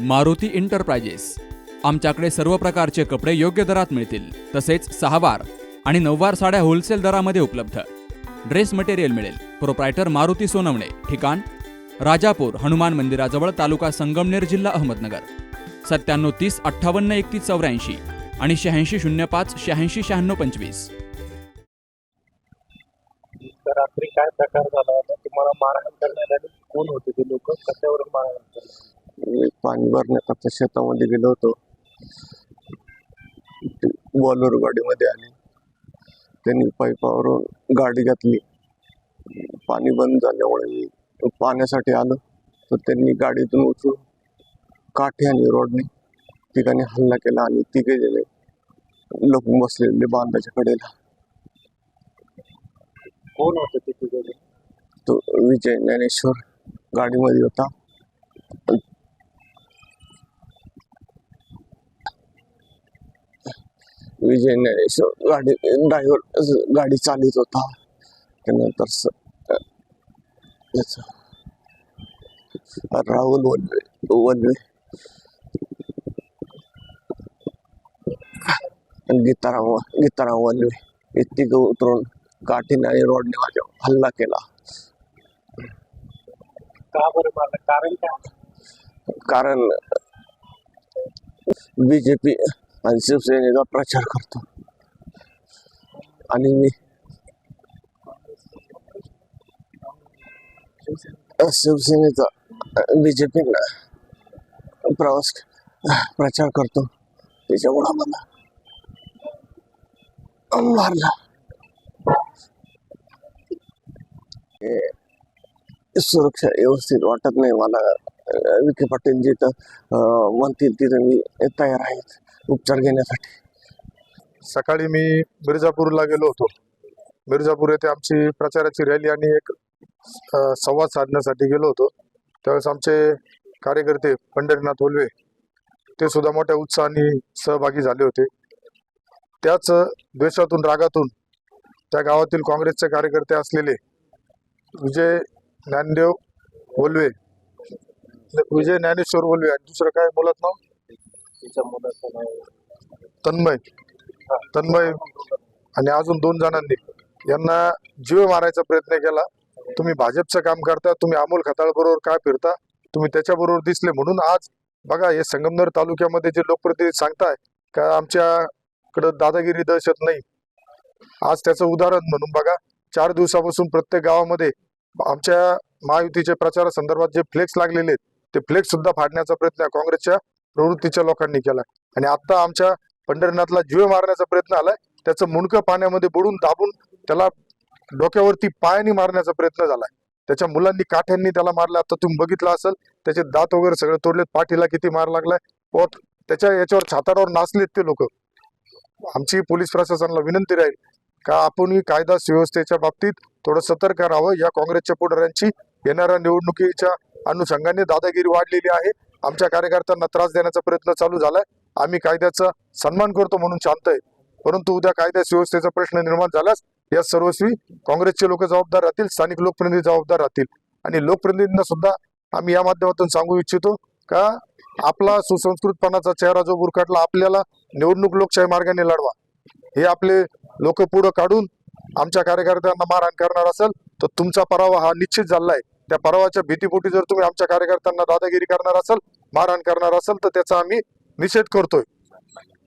Maruti enterprises आमच्याकडे सर्व प्रकारचे कपडे योग्य दरात मिळतील. तसेच सहावार आणि नऊवार साड्या होलसेल दरामध्ये उपलब्ध. ड्रेस मटेरियल मिळेल. प्रोप्रायटर मारुती सोनवणे. ठिकाण राजापूर हनुमान मंदिराजवळ तालुका संगमनेर जिल्हा अहमदनगर. सत्त्याण्णव तीस अठ्ठावन्न एकतीस चौऱ्याऐंशी आणि शहाऐंशी शून्य पाच शहाऐंशी शहाण्णव पंचवीस. रात्री काय प्रकार झाला होता? तुम्हाला मारहाण करण्यात आली कोण होते ते लोक? कशावरून मारहाण करण्यात मी पाणी भरण्याकरता शेतामध्ये गेलो होतो. बॉलर गाडीमध्ये आले. त्यांनी पाईपावरून गाडी घातली. पाणी बंद झाल्यामुळे मी पाण्यासाठी आलो. तर त्यांनी गाडीतून उचलून काठी आणि रोडने. ठिकाणी हल्ला केला आणि तिघे गेले लोक बसलेले बांधाच्या कडेला. कोण होते ते तिघे तो विजय ज्ञानेश्वर गाडीमध्ये होता. विजय ज्ञानेश्वर गाडी ड्रायव्हर गाडी चालित होता. त्यानंतर राहुल वल्वे आणि गीताराम गीताराम वल्वे हे तिघं उतरून काठीने आणि रोडने माझ्या हल्ला केला. का बरं मारलं? कारण काय कारण बीजेपी आणि शिवसेनेचा प्रचार करतो. आणि मी शिवसेनेचा बीजेपीला प्रवास प्रचार करतो. त्याच्यामुळं मला मारला. हे सुरक्षा व्यवस्थित वाटत नाही. मला विखे पाटील जिथं म्हणतील तिथं मी तयार आहेत उपचार घेण्यासाठी. सकाळी मी मिर्जापूरला गेलो होतो. मिर्जापूर येथे आमची प्रचाराची रॅली आणि एक संवाद साधण्यासाठी गेलो होतो. त्यावेळेस आमचे कार्यकर्ते पंढरीनाथ ओलवे ते सुद्धा मोठ्या उत्साहाने सहभागी झाले होते. त्याच द्वेषातून रागातून त्या गावातील काँग्रेसचे कार्यकर्ते असलेले विजय ज्ञानदेव ओलवे विजय ज्ञानेश्वर ओलवे आणि दुसरं काय बोलत नाव? तिच्या मुलाचं नाव तन्मय. तन्मय आणि अजून दोन जणांनी. यांना जीव मारायचा प्रयत्न केला. तुम्ही भाजपचं काम करता तुम्ही अमोल खताळ बरोबर काय फिरता तुम्ही त्याच्याबरोबर दिसले म्हणून आज बघा हे संगमनेर तालुक्यामध्ये जे लोकप्रतिनिधी सांगताय का आमच्याकडं दादागिरी दहशत नाही. आज त्याचं उदाहरण म्हणून बघा चार दिवसापासून प्रत्येक गावामध्ये आमच्या महायुतीच्या प्रचारासंदर्भात जे फ्लेक्स लागलेले आहेत ते फ्लेक्स सुद्धा फाडण्याचा प्रयत्न काँग्रेसच्या प्रवृत्तीच्या लोकांनी केला. आणि आता आमच्या पंढरीनाथला जीव मारण्याचा प्रयत्न आलाय. त्याचं मुंडकं पाण्यामध्ये बुडून दाबून त्याला डोक्यावरती पायाने मारण्याचा प्रयत्न झालाय. त्याच्या मुलांनी काठ्यांनी त्याला मारलं. आता तुम्ही बघितलं असेल त्याचे दात वगैरे सगळे तोडलेत. पाठीला किती मार लागलाय. पोट त्याच्या याच्यावर छाताडावर नाचलेत ते लोक. आमची पोलीस प्रशासनाला विनंती राहील का आपण कायदा सुव्यवस्थेच्या बाबतीत थोडं सतर्क राहावं. या काँग्रेसच्या पुढाऱ्यांची येणाऱ्या निवडणुकीच्या अनुषंगाने दादागिरी वाढलेली आहे. आमच्या कार्यकर्त्यांना त्रास देण्याचा प्रयत्न चालू झालाय. आम्ही कायद्याचा सन्मान करतो म्हणून शांत आहे. परंतु उद्या कायदा सुव्यवस्थेचा प्रश्न निर्माण झाल्यास या सर्वस्वी काँग्रेसचे लोक जबाबदार राहतील स्थानिक लोकप्रतिनिधी जबाबदार राहतील. आणि लोकप्रतिनिधींना सुद्धा आम्ही या माध्यमातून सांगू इच्छितो का आपला सुसंस्कृतपणाचा चेहरा जो बुरकाटला आपल्याला निवडणूक लोकशाही मार्गाने लढवा. हे आपले लोक पुढं काढून आमच्या कार्यकर्त्यांना मारहाण करणार असेल तर तुमचा परावा हा निश्चित झालाय आहे. त्या पराभवाच्या भीतीपोटी जर तुम्ही आमच्या कार्यकर्त्यांना दादागिरी करणार असाल मारहाण करणार असाल तर त्याचा आम्ही निषेध करतोय.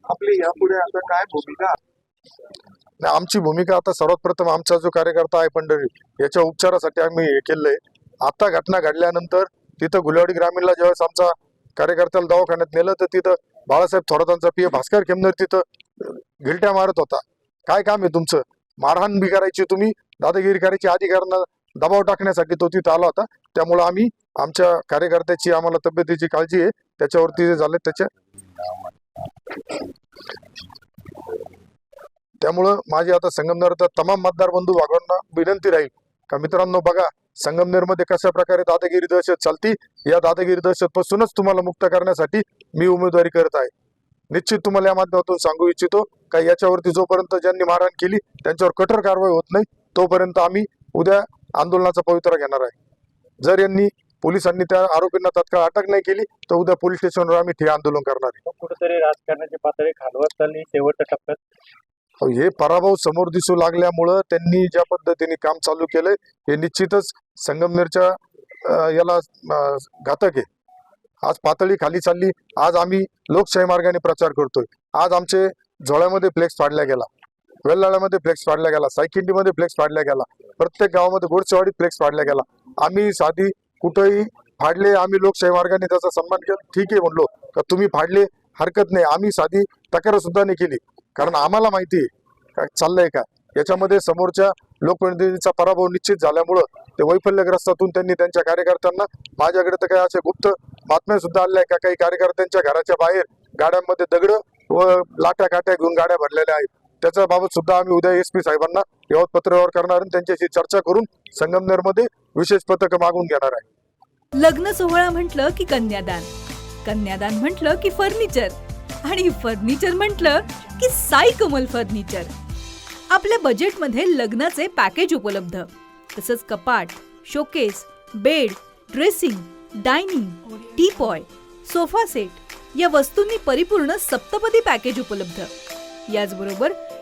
आपली यापुढे आता काय भूमिका? आणि आमची भूमिका आता सर्वात प्रथम आमचा जो कार्यकर्ता आहे पंढरी याच्या उपचारासाठी आम्ही हे केलंय. आता घटना घडल्यानंतर तिथं गुलेवाडी ग्रामीणला ज्यावेळेस आमचा कार्यकर्त्याला दवाखान्यात नेलं तर तिथं बाळासाहेब थोरातांचा पीए भास्कर खेमनर तिथं गिलट्या मारत होता. काय काम आहे तुमचं? मारहाण बी करायची तुम्ही? दादागिरी करायची अधिकाऱ्यांना दबाव टाकण्यासाठी तो तिथं आला होता. त्यामुळे आम्ही आमच्या कार्यकर्त्याची आम्हाला तब्येतीची काळजी आहे. त्याच्यावरती जे झालं त्याच्या त्यामुळं माझी आता संगमनेरचा तमाम मतदार बंधू भागांना विनंती राहील का मित्रांनो बघा संगमनेरमध्ये कशा प्रकारे दादागिरी दहशत चालती या दादागिरी दहशत पासूनच तुम्हाला मुक्त करण्यासाठी मी उमेदवारी करत आहे. निश्चित तुम्हाला या माध्यमातून सांगू इच्छितो का याच्यावरती जोपर्यंत ज्यांनी मारहाण केली त्यांच्यावर कठोर कारवाई होत नाही तोपर्यंत आम्ही उद्या आंदोलनाचा पवित्रा घेणार आहे. जर यांनी पोलिसांनी त्या आरोपींना तत्काळ अटक नाही केली तर उद्या पोलीस स्टेशनवर आम्ही ठिय्या आंदोलन करणार आहे. कुठेतरी राजकारणाची पातळी खालवत चालली शेवटच्या टप्प्यात. हे पराभव समोर दिसू लागल्यामुळं त्यांनी ज्या पद्धतीने काम चालू केलंय हे निश्चितच संगमनेरच्या याला घातक आहे. आज पातळी खाली चालली आज आम्ही लोकशाही मार्गाने प्रचार करतोय. आज आमचे झोळ्यामध्ये फ्लेक्स फाडल्या गेला. वेल्लाळ्यामध्ये फ्लेक्स पाडला गेला सायकिंडीमध्ये फ्लेक्स पाडला गेला प्रत्येक गावामध्ये गोडसेवाडीत फ्लेक्स पाडला गेला. आम्ही साधी कुठंही फाडले आम्ही लोकशाही मार्गाने त्याचा सन्मान केला ठीक आहे म्हणलो का तुम्ही फाडले हरकत नाही. आम्ही साधी तक्रार सुद्धा नाही केली. कारण आम्हाला माहिती आहे काय चाललंय का याच्यामध्ये समोरच्या लोकप्रतिनिधीचा पराभव निश्चित झाल्यामुळं ते वैफल्यग्रस्तातून त्यांनी त्यांच्या कार्यकर्त्यांना माझ्याकडे तर काही असे गुप्त बातम्या सुद्धा आल्या का? काही कार्यकर्त्यांच्या घराच्या बाहेर गाड्यांमध्ये दगड व लाट्या काट्या घेऊन गाड्या भरलेल्या आहेत. त्याच्या बाबत सुद्धा आम्ही उद्या एस पी साहेबांना यावत पत्रव्यवहार करणार आणि त्यांच्याशी चर्चा करून संगमनेरमध्ये विशेष पथक मागून घेणार आहे. लग्न सोहळा म्हटलं की कन्यादान कन्यादान म्हटलं की फर्निचर आणि फर्निचर म्हटलं की साई कमल फर्निचर. आपल्या बजेटमध्ये लग्नाचे पॅकेज उपलब्ध तसंच कपाट showcase bed dressing dining teapoy sofa set या वस्तूंनी परिपूर्ण सप्तपदी पॅकेज उपलब्ध. याचबरोबर